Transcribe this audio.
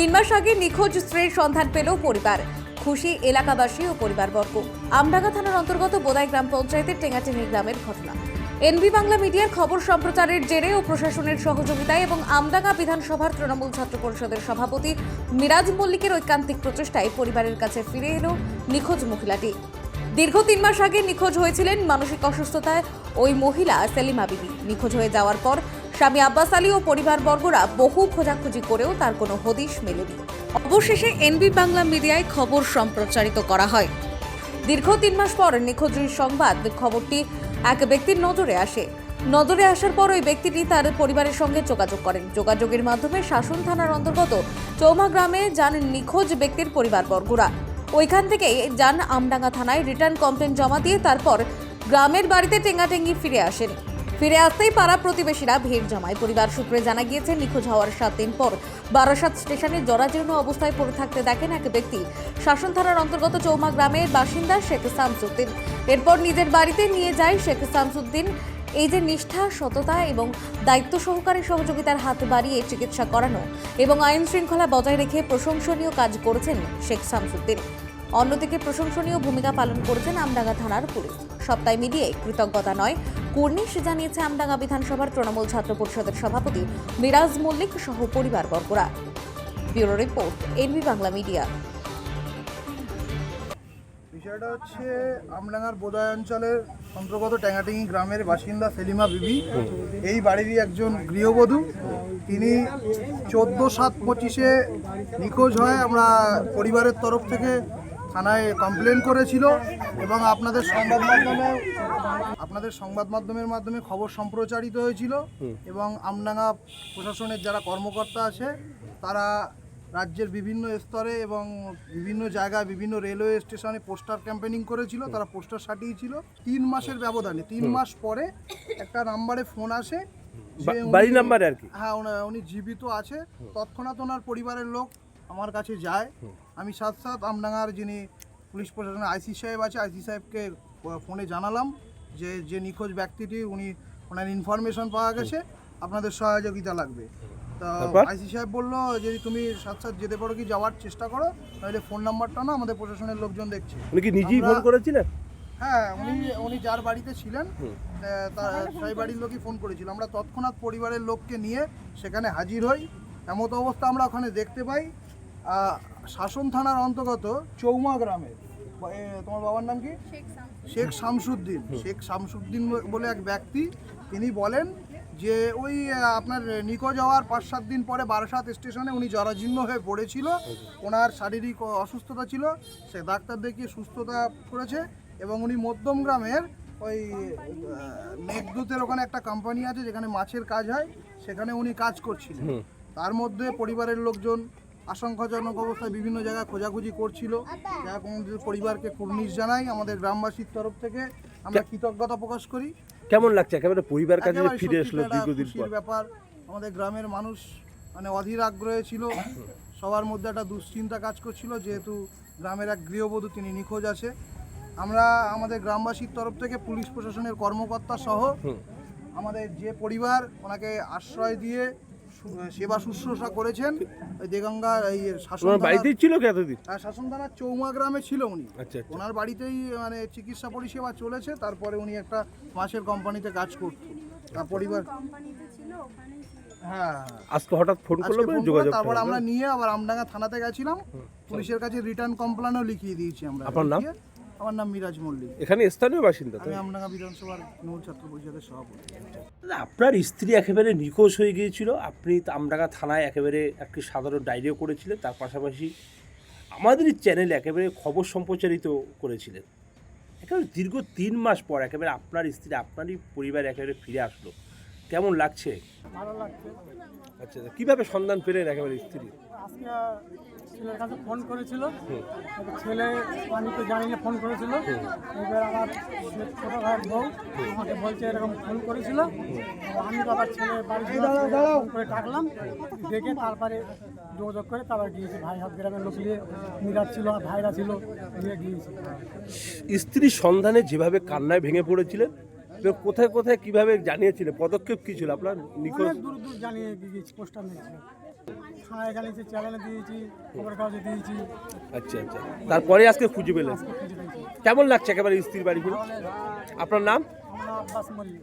তিন মাস আগে নিখোঁজ স্ত্রীর সন্ধান পেল পরিবার। খুশি এলাকাবাসী ও পরিবারবর্গ। আমডাঙ্গা থানার অন্তর্গত বোদাই গ্রাম পঞ্চায়েতের টেঙ্গাটেঙ্গি গ্রামের ঘটনা। এনবি বাংলা মিডিয়ার খবর সম্প্রচারের জেরে ও প্রশাসনের সহযোগিতায় এবং আমডাঙ্গা বিধানসভার তৃণমূল ছাত্র পরিষদের সভাপতি মিরাজ মল্লিকের ঐকান্তিক প্রচেষ্টায় পরিবারের কাছে ফিরে এলো নিখোঁজ মহিলাটি। দীর্ঘ তিন মাস আগে নিখোঁজ হয়েছিলেন মানসিক অসুস্থতায় ওই মহিলা সেলিমা বিবি। নিখোঁজ হয়ে যাওয়ার পর স্বামী আব্বাস আলী ও পরিবারবর্গরা বহু খোঁজাখুঁজি করেও তার কোনো হদিশ মেলেনি। অবশেষে এনবি বাংলা মিডিয়ায় খবর সম্প্রচারিত করা হয়। দীর্ঘ তিন মাস পর নিখোঁজের সংবাদ, খবরটি এক ব্যক্তির নজরে আসে। নজরে আসার পর ওই ব্যক্তিটি তার পরিবারের সঙ্গে যোগাযোগ করেন। যোগাযোগের মাধ্যমে শাসন থানার অন্তর্গত চৌমা গ্রামে যান নিখোঁজ ব্যক্তির পরিবারবর্গরা। ওইখান থেকেই যান আমডাঙ্গা থানায় রিটার্ন কমপ্লেন জমা দিয়ে তারপর গ্রামের বাড়িতে টেঙ্গাটেঙ্গি ফিরে আসেন। ফিরে আসতেই পাড়া প্রতিবেশীরা ভিড় জমায়। পরিবার সূত্রে জানা গিয়েছে, নিখোঁজ হওয়ার সাত দিন পর বারাসাত স্টেশনে জরাজীর্ণ অবস্থায় পড়ে থাকতে দেখেন এক ব্যক্তি। শাসন থানার অন্তর্গত চৌমা গ্রামের বাসিন্দা শেখ শামসুদ্দিন। এরপর নিজের বাড়িতে নিয়ে যায় শেখ শামসুদ্দিন। এই যে নিষ্ঠা, সততা এবং দায়িত্ব সহকারে সহযোগিতার হাত বাড়িয়ে চিকিৎসা করানো এবং আইন শৃঙ্খলা বজায় রেখে প্রশংসনীয় কাজ করেছেন শেখ শামসুদ্দিন। অন্যদিকে প্রশংসনীয় ভূমিকা পালন করেছেন আমডাঙ্গা থানার পুলিশ। সপ্তাহে মিলিয়ে কৃতজ্ঞতা নয়। কুর্নিশ জানিয়েছে, আমডাঙ্গা বিধানসভার তৃণমূল ছাত্র পরিষদের সভাপতি মিরাজ মল্লিক সহ পরিবারবর্গরা। Bureau report, NB Bangla media. বিষয়টা হচ্ছে, আমডাঙ্গার বোদায় অঞ্চলের অন্তর্গত ট্যাঙ্গাটিঙ্গি গ্রামের বাসিন্দা সেলিমা বিবি। এই বাড়িরই একজন গৃহবধূ। তিনি চোদ্দ সাত পঁচিশে নিখোঁজ হয়। আমরা পরিবারের তরফ থেকে থানায় কমপ্লেন করেছিল এবং আপনাদের সংবাদ মাধ্যমে আপনাদের সংবাদ মাধ্যমের মাধ্যমে খবর সম্প্রচারিত হয়েছিল এবং আমডাঙ্গা প্রশাসনের যারা কর্মকর্তা আছে তারা রাজ্যের বিভিন্ন স্তরে এবং বিভিন্ন জায়গায় বিভিন্ন রেলওয়ে স্টেশনে পোস্টার ক্যাম্পেনিং করেছিল তারা পোস্টার সাটিয়েছিল। তিন মাসের ব্যবধানে তিন মাস পরে একটা নাম্বারে ফোন আসে বাড়ি নাম্বারে আর কি? হ্যাঁ উনি জীবিত আছে। তৎক্ষণাৎ ওনার পরিবারের লোক আমার কাছে যায় আমি সাথ সাথ আমডাঙ্গার যিনি পুলিশ প্রশাসনের আইসি সাহেব আছে আইসি সাহেবকে ফোনে জানালাম যে যে নিখোঁজ ব্যক্তিটি উনি ওনার ইনফরমেশন পাওয়া গেছে আপনাদের সহযোগিতা লাগবে। তা? আইসি সাহেব বলল যদি তুমি সাথ সাথ যেতে পারো কি যাওয়ার চেষ্টা করো তাহলে ফোন নাম্বারটা না আমাদের প্রশাসনের লোকজন দেখছে। উনি কি নিজেই ফোন করেছিলেন? হ্যাঁ উনি উনি যার বাড়িতে ছিলেন তার সেই বাড়ির লোকই ফোন করেছিল। আমরা তৎক্ষণাৎ পরিবারের লোককে নিয়ে সেখানে হাজির হই। এমত অবস্থা আমরা ওখানে দেখতে পাই। শাসন থানার অন্তর্গত চৌমা গ্রামের। তোমার বাবার নাম কি? শেখ শামসুদ্দিন। শেখ শামসুদ্দিন। বলে এক ব্যক্তি তিনি বলেন যে ওই আপনার নিখোঁজ হওয়ার পাঁচ সাত দিন পরে বারাসাত স্টেশনে উনি জরাজীর্ণ হয়ে পড়েছিল। ওনার শারীরিক অসুস্থতা ছিল সে ডাক্তার দেখিয়ে সুস্থতা করেছে এবং উনি মধ্যম গ্রামের ওই মেঘদূতের ওখানে একটা কোম্পানি আছে যেখানে মাছের কাজ হয় সেখানে উনি কাজ করছিলেন। তার মধ্যে পরিবারের লোকজন আশঙ্কাজনক অবস্থায় বিভিন্ন জায়গায় খোঁজাখুঁজি করছিল। যা আমাদের পরিবারকে কুর্নিশ জানাই আমাদের গ্রামবাসীর তরফ থেকে আমরা কৃতজ্ঞতা প্রকাশ করি। কেমন লাগছে? একেবারে পরিবার কাছে ফিরে আসলো দীর্ঘদিন পর। ব্যাপার। আমাদের গ্রামের মানুষ মানে অধীর আগ্রহে ছিল। সবার মধ্যে একটা দুশ্চিন্তা কাজ করছিল যেহেতু গ্রামের এক গৃহবধূ তিনি নিখোঁজ আছে। আমরা আমাদের গ্রামবাসীর তরফ থেকে পুলিশ প্রশাসনের কর্মকর্তা সহ আমাদের যে পরিবার ওনাকে আশ্রয় দিয়ে সেবা শুশ্রূষা করেছেন ওই দেগঙ্গা এই শাসন বাড়িতেই ছিল কি এতদিন? হ্যাঁ, শাসন থানার চৌমা গ্রামে ছিল উনি। আচ্ছা আচ্ছা। ওনার বাড়িতেই মানে চিকিৎসা পরিষেবা চলেছে তারপরে উনি একটা মাছের কোম্পানিতে কাজ করত। তার পরিবার হ্যাঁ আজকে হঠাৎ ফোন করল যোগাযোগ তারপর আমরা নিয়ে আবার আমডাঙ্গা থানাতে গেছিলাম। পুলিশের কাছে রিটার্ন কমপ্লেনও লিখিয়ে দিয়েছি আমরা। আপনার নাম? আমার নাম মিরাজ মল্লিক। এখানে স্থানীয় বাসিন্দা আমি আমডাঙ্গা বিধানসভার নৌ ছাত্র পরিষদের সভাপতি। আপনার স্ত্রী একেবারে নিখোঁজ হয়ে গিয়েছিল। আপনি আমডাঙ্গা থানায় একেবারে একটি সাধারণ ডায়েরিও করেছিলেন। তার পাশাপাশি আমাদেরই চ্যানেলে একেবারে খবর সম্প্রচারিত করেছিলেন। একেবারে দীর্ঘ তিন মাস পর একেবারে আপনার স্ত্রী আপনারই পরিবার একেবারে ফিরে আসলো। কেমন লাগছে? ভালো লাগছে। আচ্ছা আচ্ছা কীভাবে সন্ধান পেলেন একেবারে স্ত্রী? আজকে ছেলের কাছে ফোন করেছিল। ছেলে আমি তো জানি না ফোন করেছিল। এবার আমার ছোট ভাইয়ের বউ আমাকে বলছে এরকম ফোন করেছিল। আমি তো আবার ছেলে বাড়ি করে ডাকলাম। ডেকে তারপরে যোগাযোগ করে তারপর গিয়েছি। ভাই হাত গ্রামের লোক নিয়ে মিরাজ ছিল আর ভাইরা ছিল নিয়ে গিয়েছি। স্ত্রীর সন্ধানে যেভাবে কান্নায় ভেঙে পড়েছিলেন? তো কোথায় কোথায় কীভাবে জানিয়েছিলেন পদক্ষেপ কি ছিল আপনার নিখোঁজ অনেক দূর দূর জানিয়ে দিয়েছি পোস্টার নিয়েছিল থানায় এসে চ্যানেলে দিয়েছি খবর কাগজে দিয়েছি। আচ্ছা আচ্ছা। তারপরে আজকে খুঁজে পেলেন? খুঁজে পেয়েছি। কেমন লাগছে একেবারে স্ত্রীর বাড়িগুলো? ফিরে আপনার নাম? আমরা আব্বাস মল্লিক।